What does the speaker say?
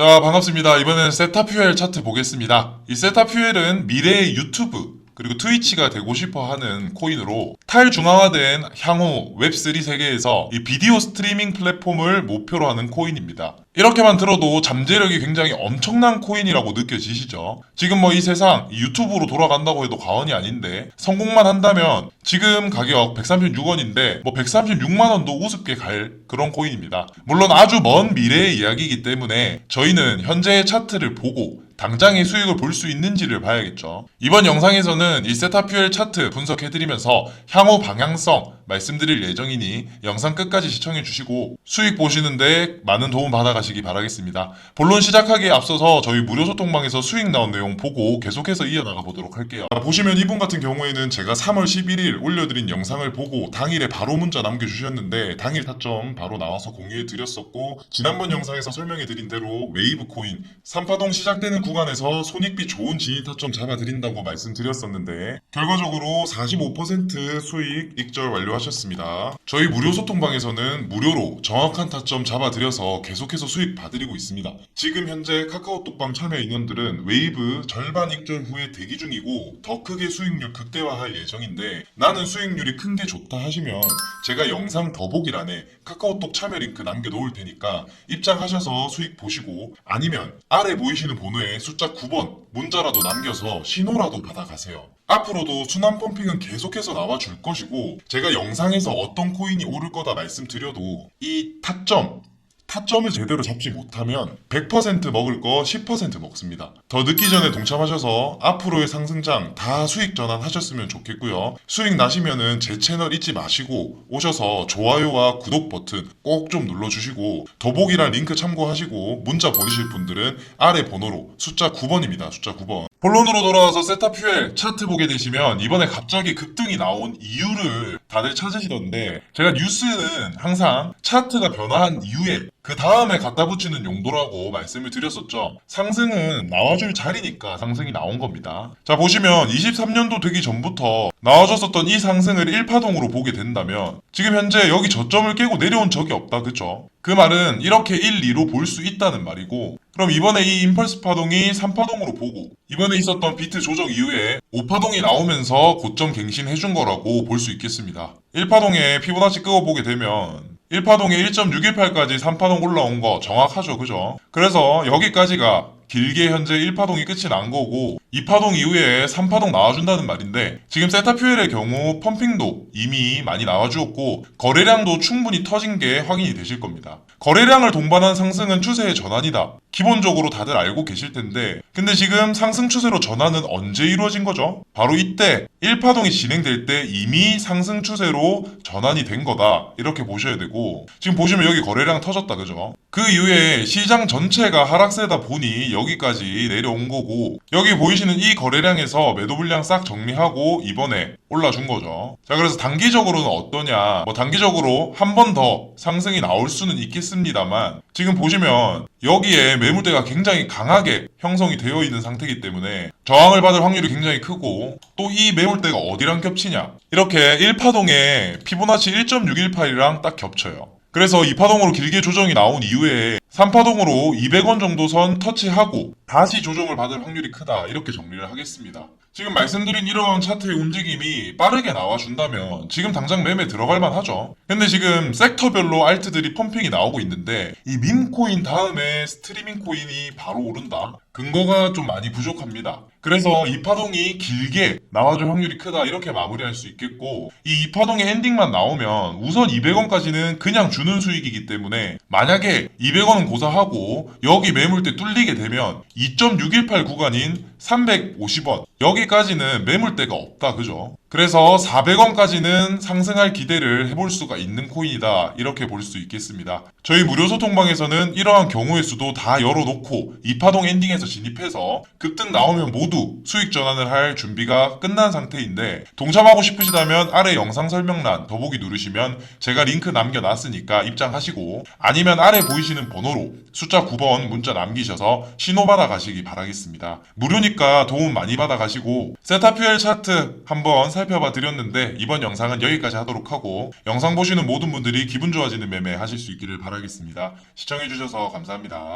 자, 반갑습니다. 이번에는 세타퓨엘 차트 보겠습니다. 이 세타퓨엘은 미래의 유튜브, 그리고 트위치가 되고 싶어 하는 코인으로 탈중앙화된 향후 웹3 세계에서 이 비디오 스트리밍 플랫폼을 목표로 하는 코인입니다. 이렇게만 들어도 잠재력이 굉장히 엄청난 코인이라고 느껴지시죠? 지금 뭐 이 세상 이 유튜브로 돌아간다고 해도 과언이 아닌데 성공만 한다면 지금 가격 136원인데 뭐 136만 원도 우습게 갈 그런 코인입니다. 물론 아주 먼 미래의 이야기이기 때문에 저희는 현재의 차트를 보고 당장의 수익을 볼 수 있는지를 봐야겠죠. 이번 영상에서는 이 세타퓨엘 차트 분석해드리면서 향후 방향성 말씀드릴 예정이니 영상 끝까지 시청해 주시고 수익 보시는데 많은 도움 받아가시기 바라겠습니다. 본론 시작하기에 앞서서 저희 무료 소통방에서 수익 나온 내용 보고 계속해서 이어나가 보도록 할게요. 자, 보시면 이분 같은 경우에는 제가 3월 11일 올려드린 영상을 보고 당일에 바로 문자 남겨주셨는데 당일 타점 바로 나와서 공유해 드렸었고 지난번 영상에서 설명해 드린 대로 웨이브 코인 3파동 시작되는 구간에서 손익비 좋은 진입 타점 잡아드린다고 말씀드렸었는데 결과적으로 45% 수익 익절 완료하셨습니다. 저희 무료 소통방에서는 무료로 정확한 타점 잡아드려서 계속해서 수익 봐드리고 있습니다. 지금 현재 카카오톡방 참여 인원들은 웨이브 절반 익절 후에 대기 중이고 더 크게 수익률 극대화할 예정인데 나는 수익률이 큰 게 좋다 하시면 제가 영상 더보기란에 카카오톡 참여 링크 남겨놓을 테니까 입장하셔서 수익 보시고 아니면 아래 보이시는 번호에 숫자 9번 문자라도 남겨서 신호라도 받아가세요. 앞으로도 순환 펌핑은 계속해서 나와줄 것이고 제가 영상에서 어떤 코인이 오를 거다 말씀드려도 이 타점 타점을 제대로 잡지 못하면 100% 먹을 거 10% 먹습니다. 더 늦기 전에 동참하셔서 앞으로의 상승장 다 수익 전환하셨으면 좋겠고요. 수익 나시면은 제 채널 잊지 마시고 오셔서 좋아요와 구독 버튼 꼭 좀 눌러주시고 더보기란 링크 참고하시고 문자 보내실 분들은 아래 번호로 숫자 9번입니다. 숫자 9번. 본론으로 돌아와서 세타퓨엘 차트 보게 되시면 이번에 갑자기 급등이 나온 이유를 다들 찾으시던데 제가 뉴스는 항상 차트가 변화한 이후에 그 다음에 갖다 붙이는 용도라고 말씀을 드렸었죠. 상승은 나와줄 자리니까 상승이 나온 겁니다. 자 보시면 23년도 되기 전부터 나와줬었던 이 상승을 1파동으로 보게 된다면 지금 현재 여기 저점을 깨고 내려온 적이 없다 그죠? 그 말은 이렇게 1, 2로 볼 수 있다는 말이고 그럼 이번에 이 임펄스 파동이 3파동으로 보고 이번에 있었던 비트 조정 이후에 5파동이 나오면서 고점 갱신해준 거라고 볼 수 있겠습니다. 1파동에 피보나치 끄어보게 되면 1파동에 1.618까지 3파동 올라온 거 정확하죠 그죠? 그래서 여기까지가 길게 현재 1파동이 끝이 난 거고 2파동 이후에 3파동 나와준다는 말인데 지금 세타퓨엘의 경우 펌핑도 이미 많이 나와주었고 거래량도 충분히 터진 게 확인이 되실 겁니다. 거래량을 동반한 상승은 추세의 전환이다. 기본적으로 다들 알고 계실 텐데 근데 지금 상승 추세로 전환은 언제 이루어진 거죠? 바로 이때 1파동이 진행될 때 이미 상승 추세로 전환이 된 거다. 이렇게 보셔야 되고 지금 보시면 여기 거래량 터졌다 그죠? 그 이후에 시장 전체가 하락세다 보니 여기까지 내려온 거고 여기 보이시는 이 거래량에서 매도 물량 싹 정리하고 이번에 올라준 거죠. 자 그래서 단기적으로는 어떠냐? 뭐 단기적으로 한 번 더 상승이 나올 수는 있겠습니다만 지금 보시면 여기에 매물대가 굉장히 강하게 형성이 되어 있는 상태이기 때문에 저항을 받을 확률이 굉장히 크고 또 이 매물대가 어디랑 겹치냐? 이렇게 1파동에 피보나치 1.618이랑 딱 겹쳐요. 그래서 2파동으로 길게 조정이 나온 이후에 3파동으로 200원 정도 선 터치하고 다시 조정을 받을 확률이 크다 이렇게 정리를 하겠습니다. 지금 말씀드린 이러한 차트의 움직임이 빠르게 나와준다면 지금 당장 매매 들어갈 만하죠. 근데 지금 섹터별로 알트들이 펌핑이 나오고 있는데 이 밈코인 다음에 스트리밍 코인이 바로 오른다. 근거가 좀 많이 부족합니다. 그래서 이 파동이 길게 나와줄 확률이 크다 이렇게 마무리할 수 있겠고 이 2파동의 엔딩만 나오면 우선 200원까지는 그냥 주는 수익이기 때문에 만약에 200원은 고사하고 여기 매물대 뚫리게 되면 2.618 구간인 350원 여기 까지는 매물대가 없다 그죠? 그래서 400원까지는 상승할 기대를 해볼 수가 있는 코인이다 이렇게 볼 수 있겠습니다. 저희 무료 소통방에서는 이러한 경우의 수도 다 열어놓고 2파동 엔딩에서 진입해서 급등 나오면 모두 수익 전환을 할 준비가 끝난 상태인데 동참하고 싶으시다면 아래 영상 설명란 더보기 누르시면 제가 링크 남겨놨으니까 입장하시고 아니면 아래 보이시는 번호로 숫자 9번 문자 남기셔서 신호 받아 가시기 바라겠습니다. 무료니까 도움 많이 받아 가시고 세타퓨엘 차트 한번 살펴봐 드렸는데 이번 영상은 여기까지 하도록 하고 영상 보시는 모든 분들이 기분 좋아지는 매매 하실 수 있기를 바라겠습니다. 시청해주셔서 감사합니다.